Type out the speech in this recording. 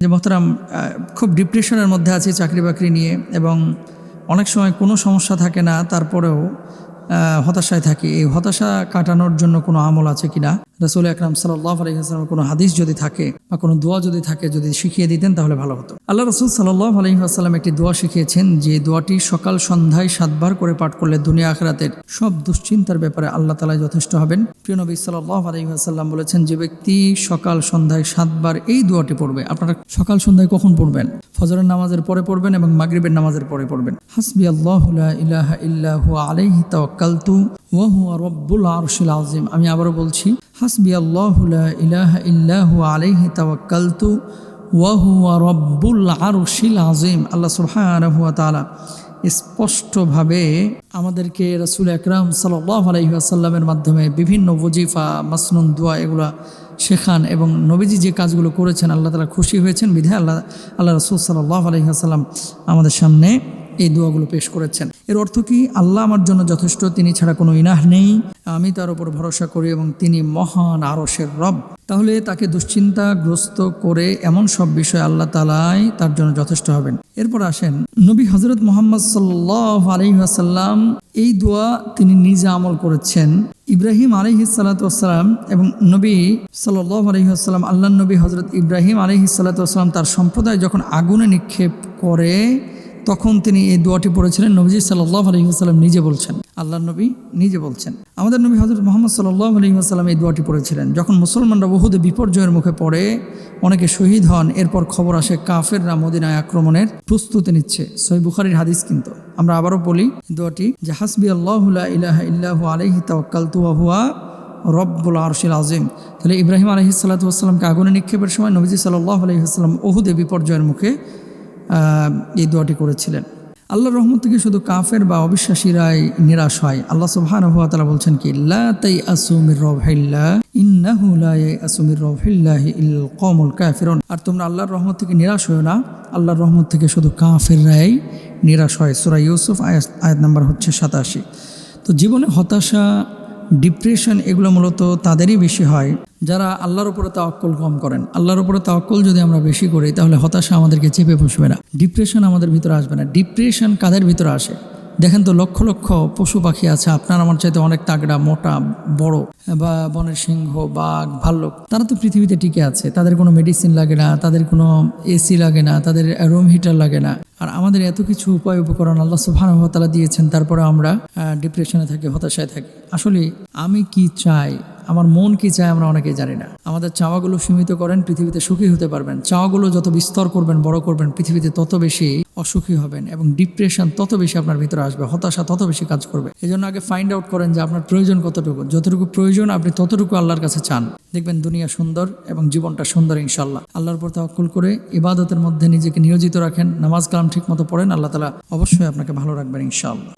যে মোহতারাম খুব ডিপ্রেশনের মধ্যে আছি চাকরি বাকরি নিয়ে এবং অনেক সময় কোনো সমস্যা থাকে না, তারপরেও হতাশায় থাকি। এই হতাশা কাটানোর জন্য কোনো আমল আছে কিনা? রসুল আকরাম সাল্লাহ আলহিহাস্লামের কোনো হাদিস যদি থাকে বা কোনো দোয়া যদি থাকে, যদি শিখিয়ে দিতেন তাহলে ভালো হতো। আল্লাহ রসুল সাল্লাহ আলহিহাস্লাম একটি দোয়া শিখিয়েছেন, যে দোয়াটি সকাল সন্ধ্যায় সাতবার করে পাঠ করলে দুনিয়া আখরাতের সব দুশ্চিন্তার ব্যাপারে আল্লাহ তালায় যথেষ্ট হবেন। প্রিয় নবী সাল্লাহ আলহিহাস্লাম বলেছেন যে ব্যক্তি সকাল সন্ধ্যায় সাতবার এই দোয়াটি পড়বে। আপনারা সকাল সন্ধ্যায় কখন পড়বেন? ফজরের নামাজের পরে পড়বেন এবং মাগরিবের নামাজের পরে পড়বেন। হাসবি আল্লাহ ইলাহা ইল্লাহু আলাইহি তাওয়াক্কালতু ওয়া হুয়া রব্বুল আরশিল আযীম। আমি আবারও বলছি, হাসবি আল্লাহ লা ইলাহা ইল্লাহু আলাইহি তাওয়াক্কালতু ওয়া হুয়া রব্বুল আরশিল আযীম। আল্লাহ সুবহানাহু ওয়া তাআলা স্পষ্টভাবে আমাদেরকে রসুল আকরাম সাল্লাহ আলহিহাসাল্লামের মাধ্যমে বিভিন্ন ওজিফা মাসনুন, দোয়া এগুলা শেখান এবং নবীজি যে কাজগুলো করেছেন, আল্লাহ তালা খুশি হয়েছেন। বিধে আল্লাহ আল্লাহ রসুল সাল্লাহ আলহিহাসাল্লাম আমাদের সামনে এই দোয়াগুলো পেশ করেছেন। এর অর্থ কি? আল্লাহ আমার জন্য যথেষ্ট, তিনি ছাড়া কোনো ইনাহ নেই। আমি তার উপর ভরসা করি এবং তিনি মহান আরসের রব। তাহলে তাকে দুশ্চিন্তাগ্রস্ত করে এমন সব বিষয় আল্লাহ তালাই তার জন্য যথেষ্ট হবেন। এরপর আসেন, নবী হজরত মোহাম্মদ সাল্লাহ আলহিহাসাল্লাম এই দোয়া তিনি নিজে আমল করেছেন। ইব্রাহিম আলহিসাল্লাতাম এবং নবী সাল্লাহ আলহিহাসাল্লাম আল্লাহ নবী হজরত ইব্রাহিম আলহিসাল্লাতাম তার সম্প্রদায় যখন আগুনে নিক্ষেপ করে তখন তিনি এই দোয়াটি পড়েছিলেন, নবীজি সাল্লাহ আলহিহাসাল্লাম নিজে বলছেন। আল্লাহ নবী নিজে বলছেন। আমাদের নবী হজরত মোহাম্মদ সাল্লাহ আলহিহাসাল্লাম এই দোয়াটি পড়েছিলেন। যখন মুসলমানরা বহুদ বিপর্যয়ের মুখে পড়ে, অনেকে শহীদ হন, এরপর খবর আসে কাফেররা মদিনায় আক্রমণের প্রস্তুতি নিচ্ছে। সই বুখারির হাদিস কিন্তু। আমরা আবারও বলি, দোয়াটি যে হাসবি আল্লাহ ইলাহা ইল্লাহু আলাইহি তাওয়াক্কালতু ওয়া হুয়া রব্বুল আরশিল আজিম তাহলে ইব্রাহিম আলহি সাল্লাতামকে আগুনে নিক্ষেপের সময় নবীজি সাল্লাহ আলহিহাস্লাম ওহুদে বিপর্যয়ের মুখে এই দোয়াটি করেছিলেন। আল্লাহর রহমত থেকে শুধু কাফের বা অবিশ্বাসীরাই নিরাশ হয়। আল্লাহ সুবহানাহু ওয়া তাআলা বলছেন কি তাই আসুমির রবহিল্লাহ ইন্নাহু আসুমির রবহিল্লাহি ইল কওমুল কাফিরুন। আর তোমরা আল্লাহর রহমত থেকে নিরাশ হও না। আল্লাহর রহমত থেকে শুধু কাফেররাই নিরাশ হয়। সূরা ইউসুফ আয়াত আয়াত নাম্বার হচ্ছে সাতাশি। তো জীবনে হতাশা ডিপ্রেশন এগুলো মূলত তাদেরই বেশি হয়। যারা আল্লাহর উপরে তাওয়াক্কল কম করেন। আল্লাহর উপরে তাওয়াক্কল যদি আমরা বেশি করি, তাহলে হতাশা আমাদেরকে চেপে বসবে না। ডিপ্রেশন আমাদের ভিতরে আসবে না। ডিপ্রেশন কাদের ভিতরে আসে? দেখেন তো লক্ষ লক্ষ পশু পাখি আছে, আপনার আমার চাইতে অনেক তাগড়া, মোটা, বড়, বা বনের সিংহ, বাঘ, ভাল্লুক, তারা তো পৃথিবীতে টিকে আছে, তাদের কোনো মেডিসিন লাগে না, তাদের কোনো এসি লাগে না, তাদের রুম হিটার লাগে না। আর আমাদের এত কিছু উপায় উপকরণ আল্লাহ সুবহানাহু দিয়েছেন তারপরে আমরা ডিপ্রেশনে থাকি, হতাশায় থাকি। আসলে আমি কি চাই? আমার মন কি চায় আমরা অনেকেই জানি না। আমাদের চাওয়াগুলো সীমিত করেন, পৃথিবীতে সুখী হতে পারবেন। চাওয়াগুলো যত বিস্তর করবেন, বড় করবেন, পৃথিবীতে তত বেশি অসুখী হবেন এবং ডিপ্রেশন তত বেশি আপনার ভিতরে আসবে, হতাশা তত বেশি কাজ করবে। এই জন্য আগে ফাইন্ড আউট করেন যে আপনার প্রয়োজন কতটুকু। যতটুকু প্রয়োজন আপনি ততটুকু আল্লাহর কাছে চান। দেখবেন দুনিয়া সুন্দর এবং জীবনটা সুন্দর ইনশাল্লাহ আল্লাহর উপর তাহকুল করে ইবাদতের মধ্যে নিজেকে নিয়োজিত রাখেন, নামাজ কালাম ঠিক মতো পড়েন, আল্লাহ তালা অবশ্যই আপনাকে ভালো রাখবেন ইনশাল্লাহ